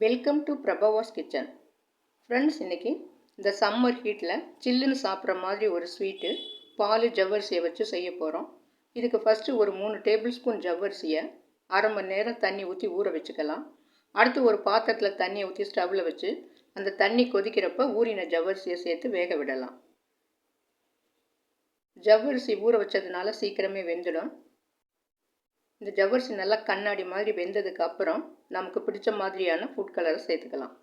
Welcome to Prabhavas kitchen friends இன்றைக்கி இந்த summer ஹீட்டில் சில்லுன்னு சாப்பிட்ற மாதிரி ஒரு ஸ்வீட்டு பால் ஜவ்வரிசியை வச்சு செய்ய போகிறோம் இதுக்கு ஃபஸ்ட்டு ஒரு மூணு டேபிள் ஸ்பூன் ஜவ்வரிசியை அரை மணி நேரம் தண்ணி ஊற்றி ஊற வச்சுக்கலாம். அடுத்து ஒரு பாத்திரத்தில் தண்ணியை ஊற்றி ஸ்டவ்வில் வச்சு அந்த தண்ணி கொதிக்கிறப்ப ஊறின ஜவ்வரிசியை சேர்த்து வேக விடலாம். ஜவ்வரிசி ஊற வச்சதுனால சீக்கிரமே வெந்துடும். இந்த ஜவ்வரிசி நல்லா கண்ணாடி மாதிரி வெந்ததுக்கு அப்புறம் நமக்கு பிடிச்ச மாதிரியான ஃபுட் கலரை சேர்த்துக்கலாம்.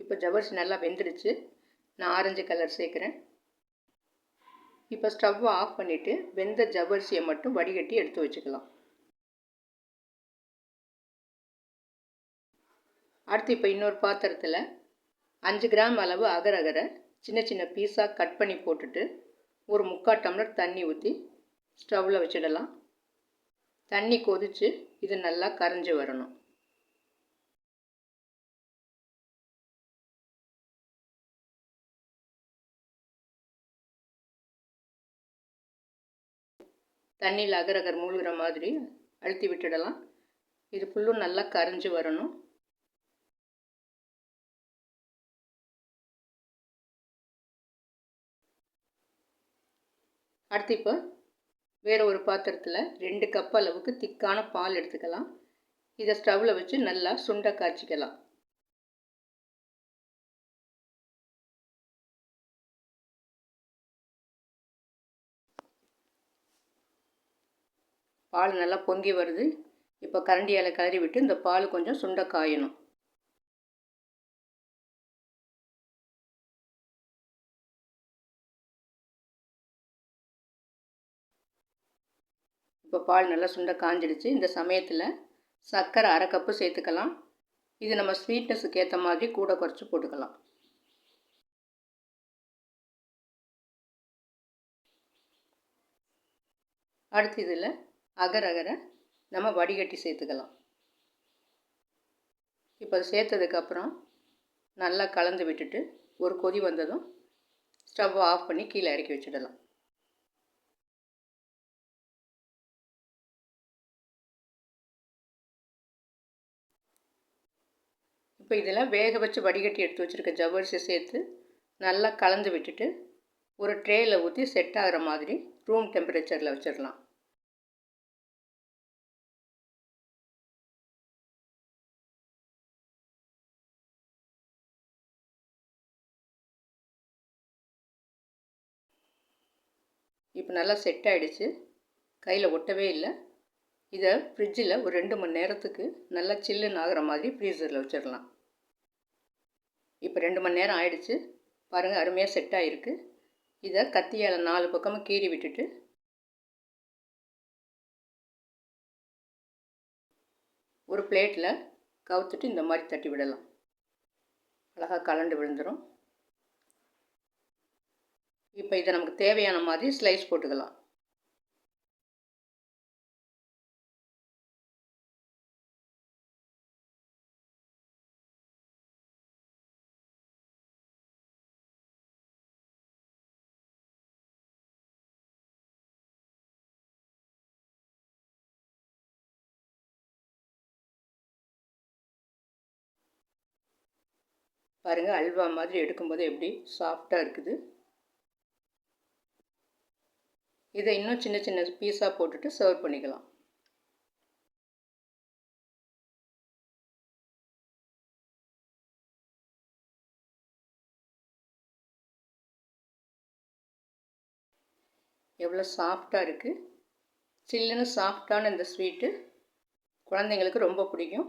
இப்போ ஜவ்வரிசி நல்லா வெந்துடுச்சு நான் ஆரஞ்சு கலர் சேர்க்குறேன். இப்போ ஸ்டவ்வை ஆஃப் பண்ணிவிட்டு வெந்த ஜவ்வரிசியை மட்டும் வடிகட்டி எடுத்து வச்சுக்கலாம். அடுத்து இப்போ இன்னொரு பாத்திரத்தில் அஞ்சு கிராம் அளவு அகர் அகரை சின்ன சின்ன பீஸாக கட் பண்ணி போட்டுட்டு ஒரு முக்கால் டம்ளர் தண்ணி ஊற்றி ஸ்டவ்வில் வச்சிடலாம். தண்ணி கொதித்து இது நல்லா கரைஞ்சி வரணும். தண்ணியில் அகரகர் மூழ்கிற மாதிரி அழுத்தி விட்டுடலாம். இது ஃபுல்லும் நல்லா கரைஞ்சி வரணும். அடுத்து இப்போ வேறு ஒரு பாத்திரத்தில் ரெண்டு கப் அளவுக்கு திக்கான பால் எடுத்துக்கலாம். இதை ஸ்டவ்வில் வச்சு நல்லா சுண்டை காய்ச்சிக்கலாம். பால் நல்லா பொங்கி வருது. இப்போ கரண்டியால் கிளறி விட்டு இந்த பால் கொஞ்சம் சுண்டை காயணும். இப்போ பால் நல்லா சுண்ட காஞ்சிடுச்சு. இந்த சமயத்தில் சர்க்கரை அரை கப்பு சேர்த்துக்கலாம். இது நம்ம ஸ்வீட்னஸுக்கு ஏற்ற மாதிரி கூட குறைச்சி போட்டுக்கலாம். அடுத்து இதில் அகர் அகரை நம்ம வடிகட்டி சேர்த்துக்கலாம். இப்போ அது சேர்த்ததுக்கப்புறம் நல்லா கலந்து விட்டுட்டு ஒரு கொதி வந்ததும் ஸ்டவ் ஆஃப் பண்ணி கீழே இறக்கி வச்சிடலாம். இப்போ இதெல்லாம் வேக வச்சு வடிகட்டி எடுத்து வச்சுருக்க ஜவ்வரிசி சேர்த்து நல்லா கலந்து விட்டுட்டு ஒரு ட்ரேயில் ஊற்றி செட் ஆகிற மாதிரி ரூம் டெம்பரேச்சரில் வச்சிடலாம். இப்போ நல்லா செட் ஆகிடுச்சு கையில் ஒட்டவே இல்லை. இதை ஃப்ரிட்ஜில் ஒரு ரெண்டு மணி நேரத்துக்கு நல்லா சில்லுன்னு ஆகிற மாதிரி ஃப்ரீசரில் வச்சிடலாம். இப்போ ரெண்டு மணி நேரம் ஆயிடுச்சு. பாருங்கள் அருமையாக செட் ஆகிருக்கு இதை கத்தியால் நாலு பக்கமும் கீறி விட்டுட்டு ஒரு பிளேட்டில் கவுத்துட்டு இந்த மாதிரி தட்டி விடலாம். அழகாக கலண்டு விழுந்துடும் இப்போ இதை நமக்கு தேவையான மாதிரி ஸ்லைஸ் போட்டுக்கலாம். பாருங்கள் அல்வா மாதிரி எடுக்கும்போது எப்படி சாஃப்டாக இருக்குது. இதை இன்னும் சின்ன சின்ன பீஸாக போட்டுட்டு சர்வ் பண்ணிக்கலாம். எவ்வளோ சாஃப்டாக இருக்குது சில்லுன்னு சாஃப்டான இந்த ஸ்வீட்டு குழந்தைங்களுக்கு ரொம்ப பிடிக்கும்.